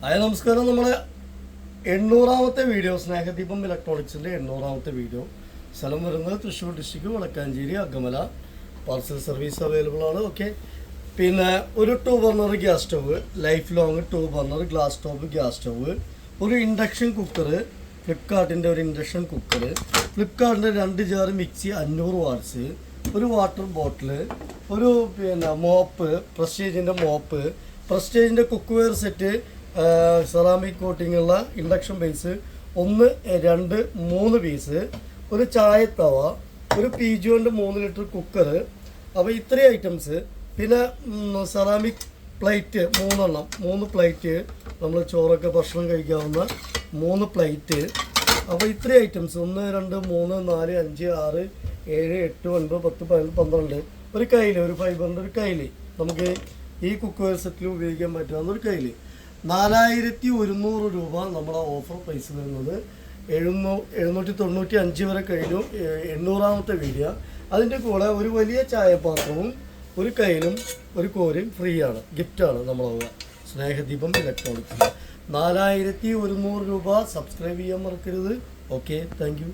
Hi നമസ്കാരം. നമ്മളെ എണ്ണൂറാമത്തെ video സ്നേഹദീപം ഇലക്ട്രോണിക്സിന്റെ എണ്ണൂറാമത്തെ video. സ്ഥലം വരുന്നത് Thrissur district Vadakkanchery Agamala parcel service available ആണ്. ഓക്കെ പിന്നെ ഒരു two burner gas stove life long two burner glass top gas stove. ഒരു ഇൻഡക്ഷൻ കുക്കർ ഫ്ലിപ്കാർട്ടിന്റെ ഒരു ഇൻഡക്ഷൻ കുക്കർ ഫ്ലിപ്കാർട്ടിന്റെ രണ്ട് ജാർ മിക്സി അഞ്ഞൂറ് വാട്സ് ഒരു വാട്ടർ ബോട്ടിൽ ഒരു പിന്നെ മോപ്പ് പ്രസ്റ്റേജിന്റെ മോപ്പ് പ്രസ്റ്റേജിന്റെ കുക്ക്വെയർ സെറ്റ് സെറാമിക് കോട്ടിങ്ങുള്ള ഇൻഡക്ഷൻ ബേസ് ഒന്ന് രണ്ട് മൂന്ന് പീസ് ഒരു ചായത്തവ ഒരു പി ജിയോന്റെ മൂന്ന് ലിറ്റർ കുക്കർ അപ്പോൾ ഇത്രയും ഐറ്റംസ്. പിന്നെ സെറാമിക് പ്ലേറ്റ് മൂന്നെണ്ണം. മൂന്ന് പ്ലേറ്റ് നമ്മൾ ചോറൊക്കെ ഭക്ഷണം കഴിക്കാവുന്ന മൂന്ന് പ്ലേറ്റ്. അപ്പോൾ ഇത്രയും ഐറ്റംസ്. ഒന്ന് രണ്ട് മൂന്ന് നാല് അഞ്ച് ആറ് ഏഴ് എട്ട് ഒൻപത് പത്ത് പതിനൊന്ന് പന്ത്രണ്ട്. ഒരു കയ്യിൽ ഒരു ഫൈബറിന്റെ ഒരു കയ്യിൽ നമുക്ക് ഈ കുക്കർ സെറ്റിൽ ഉപയോഗിക്കാൻ പറ്റാവുന്ന ഒരു കയ്യിൽ നാലായിരത്തി ഒരുന്നൂറ് രൂപ നമ്മുടെ ഓഫർ പ്രൈസ് വരുന്നത്. എഴുന്നൂ എഴുന്നൂറ്റി തൊണ്ണൂറ്റി അഞ്ച് വരെ കഴിഞ്ഞു. എണ്ണൂറാമത്തെ വീഡിയോ അതിന്റെ കൂടെ ഒരു വലിയ ചായപാത്രവും ഒരു കയ്യിലും ഒരു കോരും ഫ്രീ ആണ് ഗിഫ്റ്റാണ് നമ്മൾ സ്നേഹദീപം ഇലക്ട്രോണിക്സ് നാലായിരത്തി ഒരുന്നൂറ് രൂപ സബ്സ്ക്രൈബ് ചെയ്യാൻ മറക്കരുത്. Okay thank